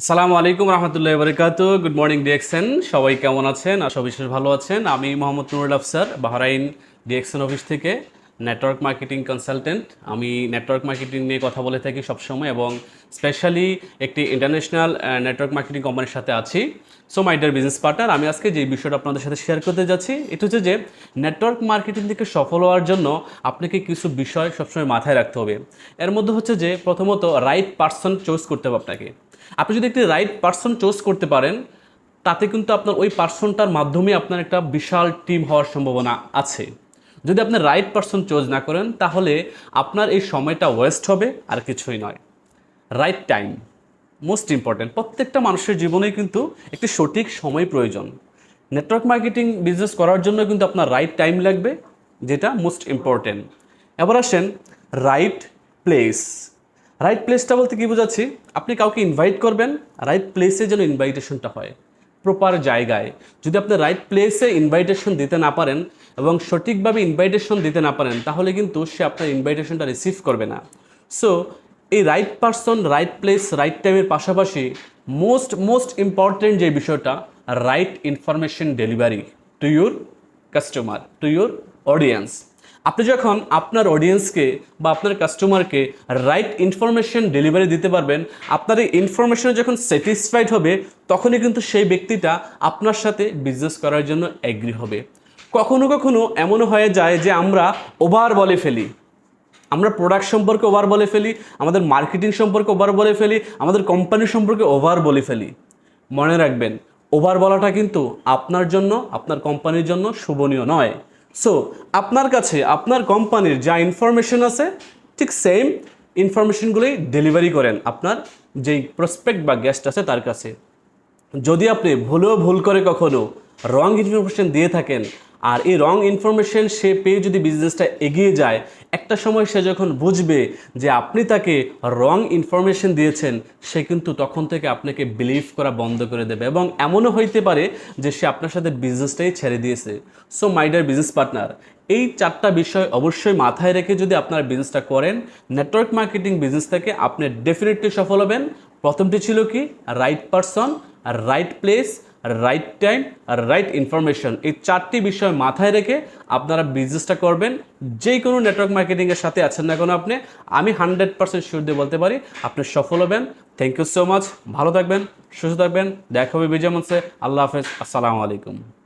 আসসালামু আলাইকুম রহমতুল্লাহ বরকাত গুড মর্নিং ডিএক্সেন সবাই কেমন আছেন? আশা বিশেষ ভালো আছেন। আমি Mohammad Nurul Afsar, Bahrain DXN office থেকে নেটওয়ার্ক মার্কেটিং কনসালটেন্ট আমি নেটওয়ার্ক মার্কেটিং নিয়ে কথা বলে থাকি সবসময় এবং স্পেশালি একটি ইন্টারন্যাশনাল নেটওয়ার্ক মার্কেটিং কোম্পানির সাথে আছি। So my dear business partner আমি আজকে যে বিষয়টা আপনাদের সাথে শেয়ার করতে যাচ্ছি, এটা হচ্ছে যে নেটওয়ার্ক মার্কেটিং থেকে সফল হওয়ার জন্য আপনাকে কিছু বিষয় সবসময় মাথায় রাখতে হবে। এর মধ্যে হচ্ছে যে প্রথমত রাইট পার্সন চয়েস করতে হবে আপনাকে। আপনি যদি একটি রাইট পার্সন চুজ করতে পারেন, তাতে কিন্তু আপনার ওই পার্সনটার মাধ্যমে আপনার একটা বিশাল টিম হওয়ার সম্ভাবনা আছে। যদি আপনি রাইট পার্সন চুজ না করেন, তাহলে আপনার এই সময়টা ওয়েস্ট হবে, আর কিছুই নয়। রাইট টাইম মোস্ট ইম্পর্ট্যান্ট প্রত্যেকটা মানুষের জীবনেই কিন্তু একটি সঠিক সময় প্রয়োজন। নেটওয়ার্ক মার্কেটিং বিজনেস করার জন্য কিন্তু আপনার রাইট টাইম লাগবে, যেটা মোস্ট ইম্পর্ট্যান্ট এবার আসেন রাইট প্লেস রাইট প্লেসটা বলতে কী বোঝাচ্ছি? আপনি কাউকে ইনভাইট করবেন রাইট প্লেসে যেন ইনভাইটেশনটা হয়। প্রপার জায়গায়। যদি আপনি রাইট প্লেসে ইনভাইটেশন দিতে না পারেন এবং সঠিকভাবে ইনভাইটেশন দিতে না পারেন, তাহলে কিন্তু সে আপনার ইনভাইটেশনটা রিসিভ করবে না। সো এই right person right place right টাইমের পাশাপাশি মোস্ট মোস্ট ইম্পর্টেন্ট যে বিষয়টা right information delivery to your customer to your audience আপনি যখন আপনার অডিয়েন্সকে বা আপনার কাস্টমারকে রাইট ইনফরমেশন ডেলিভারি দিতে পারবেন, আপনার এই ইনফরমেশনে যখন স্যাটিসফাইড হবে, তখনই কিন্তু সেই ব্যক্তিটা আপনার সাথে বিজনেস করার জন্য অ্যাগ্রি হবে। কখনো কখনো এমনও হয়ে যায় যে আমরা ওভার বলে ফেলি। আমরা প্রোডাক্ট সম্পর্কে ওভার বলে ফেলি, আমাদের মার্কেটিং সম্পর্কে ওভার বলে ফেলি, আমাদের কোম্পানি সম্পর্কে ওভার বলে ফেলি। মনে রাখবেন ওভার বলাটা কিন্তু আপনার জন্য, আপনার কোম্পানির জন্য শোভনীয় নয়। সো আপনার কাছে, আপনার কোম্পানির যা ইনফরমেশন আছে, ঠিক সেম ইনফরমেশনগুলোই ডেলিভারি করেন আপনার যেই প্রসপেক্ট বা গেস্ট আছে তার কাছে। যদি আপনি ভুলেও ভুল করে কখনো রং ইনফরমেশন দিয়ে থাকেন আর এই রং ইনফরমেশন সে পেয়ে যদি বিজনেসটা এগিয়ে যায়, একটা সময় সে যখন বুঝবে যে আপনি তাকে রং ইনফরমেশন দিয়েছেন, সে কিন্তু তখন থেকে আপনাকে বিলিভ করা বন্ধ করে দেবে এবং এমনও হইতে পারে যে সে আপনার সাথে বিজনেসটাই ছেড়ে দিয়েছে। সো মাইডার বিজনেস পার্টনার এই চারটা বিষয় অবশ্যই মাথায় রেখে যদি আপনার বিজনেসটা করেন নেটওয়ার্ক মার্কেটিং বিজনেস থেকে আপনি ডেফিনেটলি সফল হবেন। প্রথমটি ছিল কি? Right person right place right time আর রাইট ইনফরমেশন এই চারটি বিষয় মাথায় রেখে আপনারা বিজনেসটা করবেন। যে কোনো নেটওয়ার্ক মার্কেটিংয়ের সাথে আছেন না কোনো আপনি, আমি হান্ড্রেড পার্সেন্ট শিওর দিয়ে বলতে পারি, আপনি সফল হবেন। থ্যাংক ইউ সো মাচ ভালো থাকবেন, সুস্থ থাকবেন। দেখা হবে বিজয় মঞ্চে। আল্লাহ হাফেজ। আসসালামু আলাইকুম।